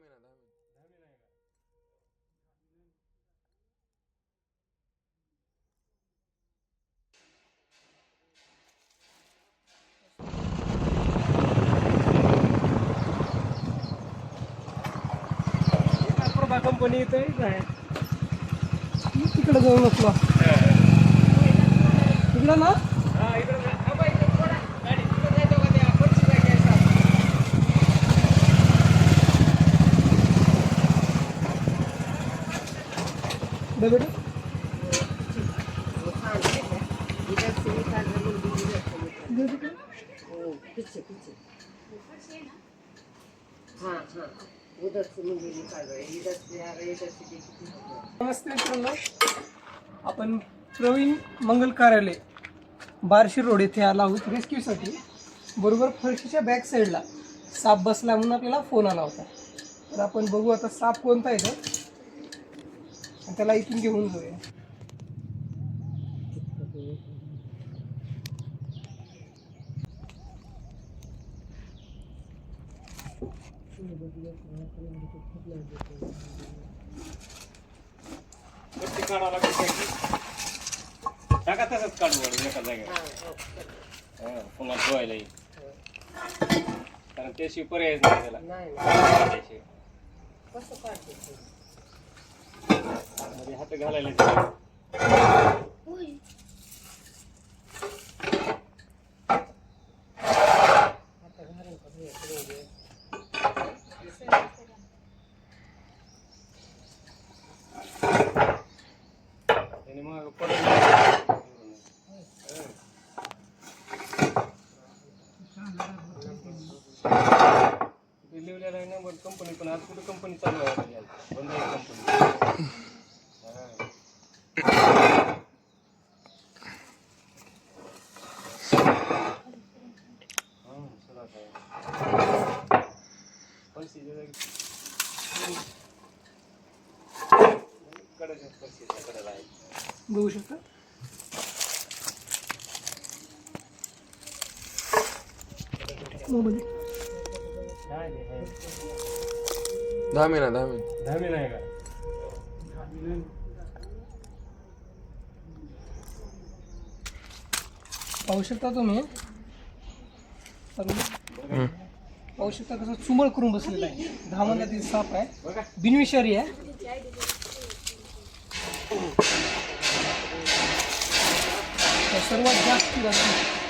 महिना दहा महिना प्रभा कंपनी इथं आहे तिकडे जाऊन बसलो तिकडं ना कुठं बेटा इकडे तिकडे. नमस्ते मित्रांनो. आपण प्रवीण मंगल कार्यालय बारशी रोड येथे आला आहोत रेस्क्यूसाठी बरोबर फरशीच्या बॅक साईडला साप बसला म्हणून आपल्याला फोन आला होता. तर आपण बघू आता साप कोणता आहे तर त्याला इथून घेऊन जाऊया. काढावं लागते? टाका तसंच काढू एका जागेवर. हा, पुन्हा धुवायला येईल. कारण त्याशिवाय पर्याय नाही त्याला. हात घालायला येते. त्याने मग पडून लिहिलेलं आहे ना बरं कंपनी पण आज कुठं कंपनी चालू आहे आपली आज? बंद आहे कंपनी पैसे कडेच्या पैसे कडेला आहे बघू शकता मोबाईल काय नाही आहे. दहा महिना दहा महिना दहा महिना आहे का? पाहू शकता तुम्ही? हम्म. पाहू शकता कसं चुमळ करून बसलेला आहे. दहा महिन्यातील साप आहे. बघा बिनविषारी आहे. तर सर्वात जास्त जास्त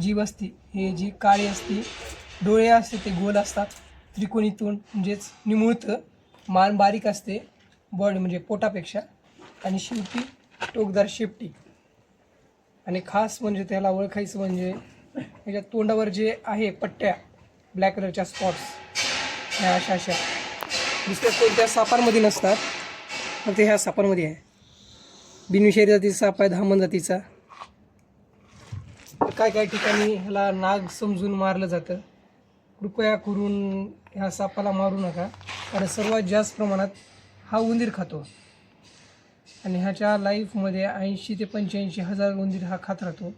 जीव असते हे जी काळी असते डोळे असते ते गोल असतात. त्रिकोणी तोंड म्हणजेच निमुळतं मान बारीक असते बॉडी म्हणजे पोटापेक्षा. आणि शेवटी टोकदार शेपटी. आणि खास म्हणजे त्याला ओळखायचं म्हणजे त्याच्या तोंडावर जे आहे पट्ट्या ब्लॅक कलरच्या स्पॉट्स ह्या अशा अशा. दुसऱ्या कोणत्या सापांमध्ये नसतात फक्त ह्या सापांमध्ये आहे. बिनविषारी जातीचा साप आहे धामण जातीचा. काय काय ठिकाणी ह्याला नाग समजून मारलं जातं. कृपया करून ह्या सापाला मारू नका कारण सर्वात जास्त प्रमाणात हा उंदीर खातो. आणि ह्याच्या लाईफमध्ये ऐंशी ते पंच्याऐंशी हजार उंदीर हा खात राहतो.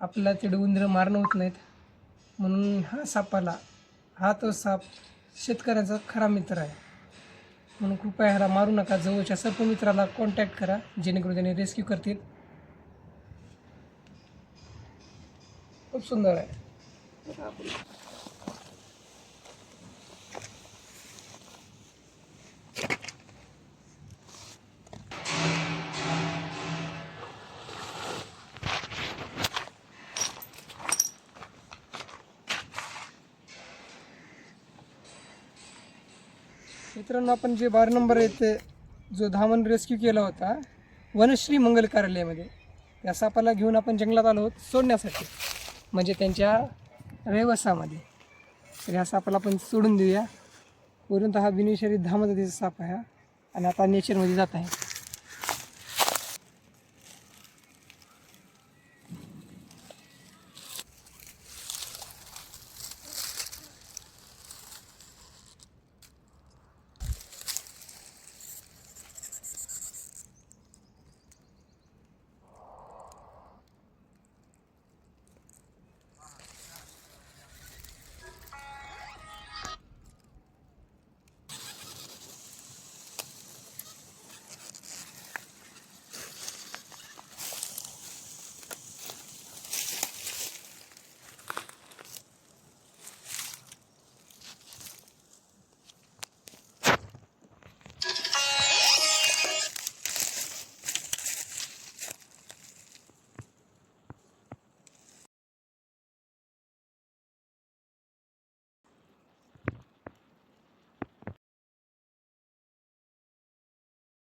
आपल्याला तेवढे उंदीर मारणं होत नाहीत. म्हणून हा सापाला हा तो साप शेतकऱ्याचा खरा मित्र आहे. म्हणून कृपया ह्याला मारू नका. जवळच्या सर्पमित्राला कॉन्टॅक्ट करा जेणेकरून त्याने रेस्क्यू करतील. खूप सुंदर आहे. मित्रांनो आपण जे बार नंबर येते जो धामन रेस्क्यू केला होता वनश्री मंगल कार्यालयामध्ये. त्या सापाला घेऊन आपण जंगलात आलो आहोत सोडण्यासाठी. म्हणजे त्यांच्या रहिवासामध्ये. तर ह्या सापाला आपण सोडून देऊया. वरून तर हा बिनविषारी धामजातीचा साप आहे आणि आता नेचरमध्ये जात आहे.